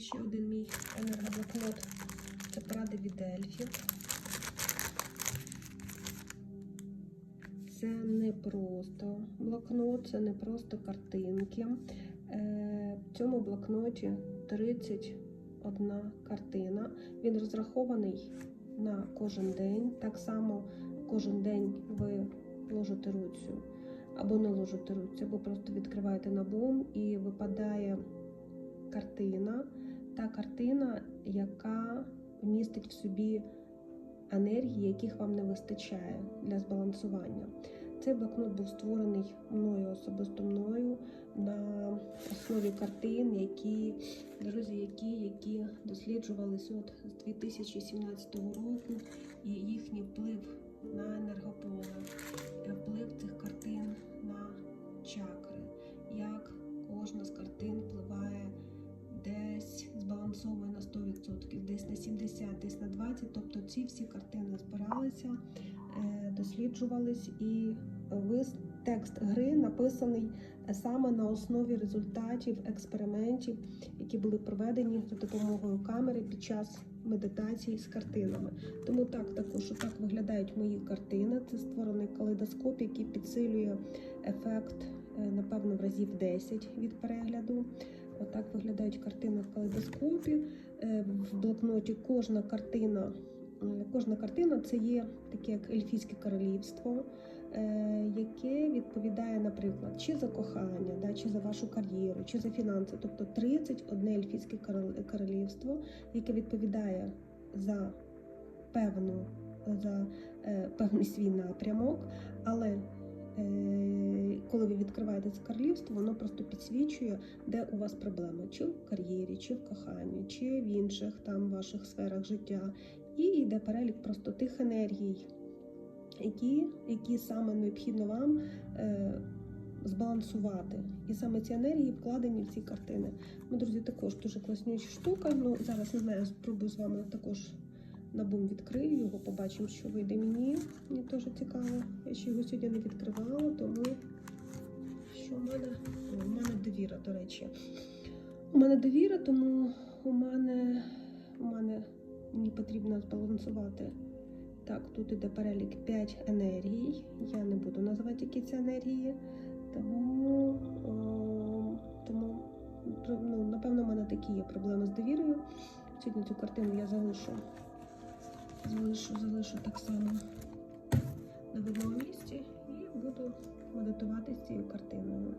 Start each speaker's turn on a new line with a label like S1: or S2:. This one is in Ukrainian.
S1: ще один мій енергоблокнот. Це поради від ельфів. Це не просто блокнот, це не просто картинки. Е, В цьому блокноті 31 картина. Він розрахований на кожен день. Так само кожен день ви ложите руцю або не ложите руцю, або просто відкриваєте набум і випадає картина. Та картина, яка містить в собі енергії, яких вам не вистачає для збалансування. Цей блокнот був створений мною, особисто мною, на основі картин, які друзі, які, які досліджувалися от з 2017 року, і їхній вплив на енергополе, вплив цих картин на чакри, 70%, десь на 20%. Тобто ці всі картини збиралися, е, досліджувались, і текст гри написаний е, саме на основі результатів експериментів, які були проведені за допомогою камери під час медитації з картинами. Тому так також так виглядають мої картини. Це створений калейдоскоп, який підсилює ефект, е, напевно, в разів 10 від перегляду. Отак виглядають картини в калейдоскопі. Е, В блокноті кожна картина, е, кожна картина це є таке як ельфійське королівство, е, яке відповідає, наприклад, чи за кохання, да, чи за вашу кар'єру, чи за фінанси. Тобто 31 ельфійське королівство, яке відповідає за певну за певний свій напрямок, але коли ви відкриваєте це королівство, воно просто підсвічує, де у вас проблеми, чи в кар'єрі, чи в коханні, чи в інших там ваших сферах життя. І йде перелік просто тих енергій, які, які саме необхідно вам е, збалансувати. І саме ці енергії вкладені в ці картини. Ну, друзі, також дуже класнюча штука. Ну, зараз не знаю, спробую з вами також на бум відкрию його, побачимо, що вийде мені. Мені теж цікаво. Я ще його сьогодні не відкривала, тому що в мене, О, у мене довіра, до речі. У мене довіра, тому у мене, у мене мені потрібно збалансувати. Так, тут іде перелік 5 енергій. Я не буду називати, які це енергії. Тому, о, тому ну, напевно, в мене такі є проблеми з довірою. Сьогодні цю картину я залишу. Залишу, залишу так само на видному місці і буду медитувати з цією картиною.